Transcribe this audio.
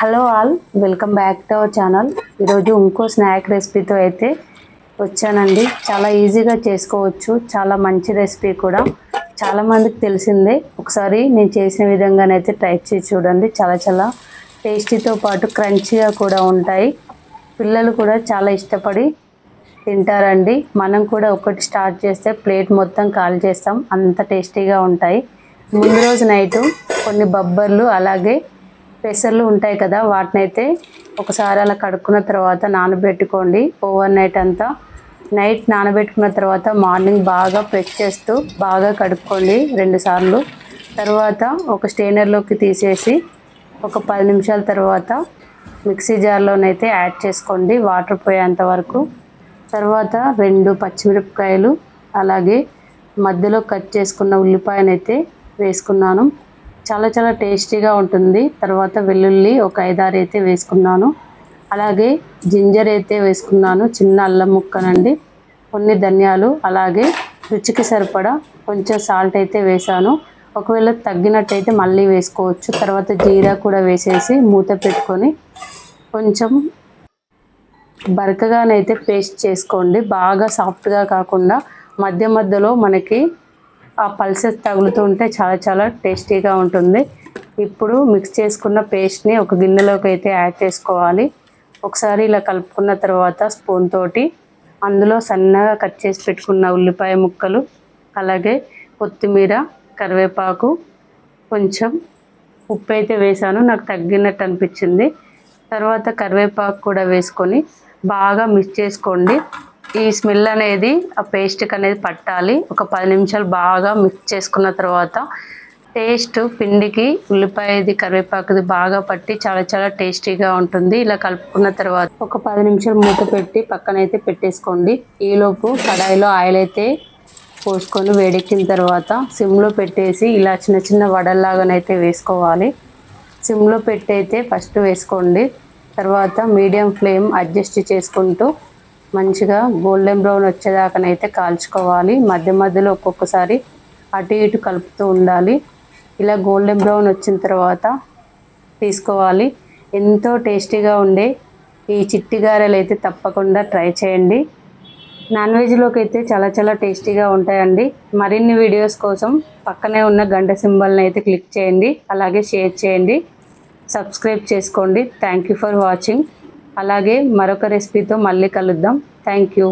Hello all welcome back to our channel ఈరోజు ఇంకో snack రెసిపీతో అయితే వచ్చానండి. చాలా ఈజీగా చేసుకోవచ్చు. చాలా మంచి రెసిపీ కూడా. చాలా మందికి తెలిసిందే. ఒకసారి నేను చేసిన విధంగానైతే ట్రై చేసి చూడండి. చాలా చాలా టేస్టీతో పాటు క్రంచీగా కూడా ఉంటాయి. పిల్లలు కూడా చాలా ఇష్టపడి తింటారండి. మనం కూడా ఒకటి స్టార్ట్ చేస్తే ప్లేట్ మొత్తం కాల్ చేస్తాం. అంత టేస్టీగా ఉంటాయి. ముందు రోజు నైటు కొన్ని బొబ్బర్లు అలాగే పెసర్లు ఉంటాయి కదా వాటినైతే ఒకసారి అలా కడుక్కున్న తర్వాత నానబెట్టుకోండి. ఓవర్ నైట్ అంతా నైట్ నానబెట్టుకున్న తర్వాత మార్నింగ్ బాగా ప్రెస్ చేస్తూ బాగా కడుక్కోండి రెండు సార్లు. తర్వాత ఒక స్టెయినర్లోకి తీసేసి ఒక పది నిమిషాల తర్వాత మిక్సీ జార్లోనైతే యాడ్ చేసుకోండి వాటర్ పోయేంత వరకు. తర్వాత రెండు పచ్చిమిరపకాయలు అలాగే మధ్యలో కట్ చేసుకున్న ఉల్లిపాయనైతే వేసుకున్నాను. చాలా చాలా టేస్టీగా ఉంటుంది. తర్వాత వెల్లుల్లి ఒక ఐదారు అయితే వేసుకున్నాను. అలాగే జింజర్ అయితే వేసుకున్నాను. చిన్న అల్లం ముక్కనండి. కొన్ని ధనియాలు అలాగే రుచికి సరిపడా కొంచెం సాల్ట్ అయితే వేసాను ఒకవేళ తగ్గినట్టయితే మళ్ళీ వేసుకోవచ్చు. తర్వాత జీరా కూడా వేసేసి మూత పెట్టుకొని కొంచెం బరకగానైతే పేస్ట్ చేసుకోండి. బాగా సాఫ్ట్గా కాకుండా మధ్య మధ్యలో మనకి ఆ పల్సెస్ తగులుతూ ఉంటే చాలా చాలా టేస్టీగా ఉంటుంది. ఇప్పుడు మిక్స్ చేసుకున్న పేస్ట్ని ఒక గిన్నెలోకి అయితే యాడ్ చేసుకోవాలి. ఒకసారి ఇలా కలుపుకున్న తర్వాత స్పూన్ తోటి అందులో సన్నగా కట్ చేసి పెట్టుకున్న ఉల్లిపాయ ముక్కలు అలాగే కొత్తిమీర కరివేపాకు కొంచెం ఉప్పు అయితే వేసాను. నాకు తగ్గినట్టు అనిపించింది. తర్వాత కరివేపాకు కూడా వేసుకొని బాగా మిక్స్ చేసుకోండి. ఈ స్మెల్ అనేది ఆ పేస్ట్కి అనేది పట్టాలి. ఒక పది నిమిషాలు బాగా మిక్స్ చేసుకున్న తర్వాత టేస్ట్ పిండికి ఉల్లిపాయది కరివేపాకుది బాగా పట్టి చాలా చాలా టేస్టీగా ఉంటుంది. ఇలా కలుపుకున్న తర్వాత ఒక పది నిమిషాలు మూత పెట్టి పక్కనైతే పెట్టేసుకోండి. ఈలోపు కడాయిలో ఆయిల్ అయితే పోసుకొని వేడెక్కిన తర్వాత సిమ్లో పెట్టేసి ఇలా చిన్న చిన్న వడల్లాగానైతే వేసుకోవాలి. సిమ్లో పెట్టి అయితే ఫస్ట్ వేసుకోండి. తర్వాత మీడియం ఫ్లేమ్ అడ్జస్ట్ చేసుకుంటూ మంచిగా గోల్డెన్ బ్రౌన్ వచ్చేదాకనైతే కాల్చుకోవాలి. మధ్య మధ్యలో ఒక్కొక్కసారి అటు ఇటు కలుపుతూ ఉండాలి. ఇలా గోల్డెన్ బ్రౌన్ వచ్చిన తర్వాత తీసుకోవాలి. ఎంతో టేస్టీగా ఉండే ఈ చిట్టి గారెలు అయితే తప్పకుండా ట్రై చేయండి. నాన్ వెజ్లోకి అయితే చాలా చాలా టేస్టీగా ఉంటాయండి. మరిన్ని వీడియోస్ కోసం పక్కనే ఉన్న గంట సింబల్ని అయితే క్లిక్ చేయండి. అలాగే షేర్ చేయండి. సబ్స్క్రైబ్ చేసుకోండి. Thank you for watching. అలాగే మరొక రెసిపీతో మళ్ళీ కలుద్దాం. Thank you